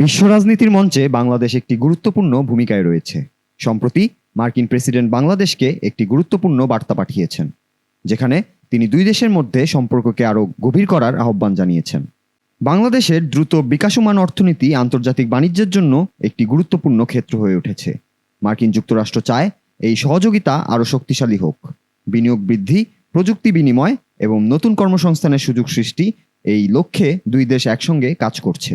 বিশ্ব রাজনীতির মঞ্চে বাংলাদেশ একটি গুরুত্বপূর্ণ ভূমিকায় রয়েছে। সম্প্রতি মার্কিন প্রেসিডেন্ট বাংলাদেশকে একটি গুরুত্বপূর্ণ বার্তা পাঠিয়েছেন, যেখানে তিনি দুই দেশের মধ্যে সম্পর্ককে আরও গভীর করার আহ্বান জানিয়েছেন। বাংলাদেশের দ্রুত বিকাশমান অর্থনীতি আন্তর্জাতিক বাণিজ্যের জন্য একটি গুরুত্বপূর্ণ ক্ষেত্র হয়ে উঠেছে। মার্কিন যুক্তরাষ্ট্র চায় এই সহযোগিতা আরও শক্তিশালী হোক। বিনিয়োগ বৃদ্ধি, প্রযুক্তি বিনিময় এবং নতুন কর্মসংস্থানের সুযোগ সৃষ্টি এই লক্ষ্যে দুই দেশ একসঙ্গে কাজ করছে।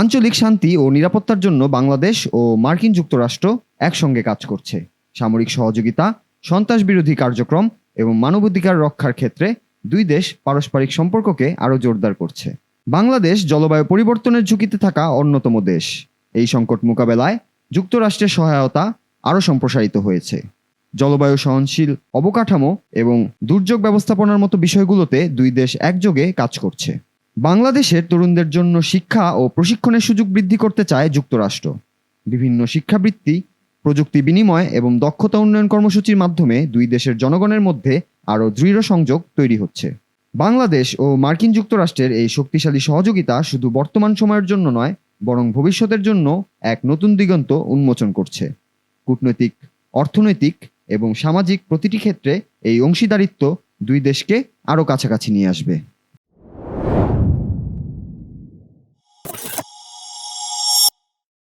আঞ্চলিক শান্তি ও নিরাপত্তার জন্য বাংলাদেশ ও মার্কিন যুক্তরাষ্ট্র একসঙ্গে কাজ করছে। সামরিক সহযোগিতা, সন্ত্রাস বিরোধী কার্যক্রম এবং মানবাধিকার রক্ষার ক্ষেত্রে দুই দেশ পারস্পরিক সম্পর্ককে আরও জোরদার করছে। বাংলাদেশ জলবায়ু পরিবর্তনের ঝুঁকিতে থাকা অন্যতম দেশ। এই সংকট মোকাবেলায় যুক্তরাষ্ট্রের সহায়তা আরও সম্প্রসারিত হয়েছে। জলবায়ু সহনশীল অবকাঠামো এবং দুর্যোগ ব্যবস্থাপনার মতো বিষয়গুলোতে দুই দেশ একযোগে কাজ করছে। বাংলাদেশের তরুণদের জন্য শিক্ষা ও প্রশিক্ষণের সুযোগ বৃদ্ধি করতে চায় যুক্তরাষ্ট্র। বিভিন্ন শিক্ষাবৃত্তি, প্রযুক্তি বিনিময় এবং দক্ষতা উন্নয়ন কর্মসূচির মাধ্যমে দুই দেশের জনগণের মধ্যে আরও দৃঢ় সংযোগ তৈরি হচ্ছে। বাংলাদেশ ও মার্কিন যুক্তরাষ্ট্রের এই শক্তিশালী সহযোগিতা শুধু বর্তমান সময়ের জন্য নয়, বরং ভবিষ্যতের জন্য এক নতুন দিগন্ত উন্মোচন করছে। কূটনৈতিক, অর্থনৈতিক এবং সামাজিক প্রতিটি ক্ষেত্রে এই অংশীদারিত্ব দুই দেশকে আরও কাছাকাছি নিয়ে আসবে।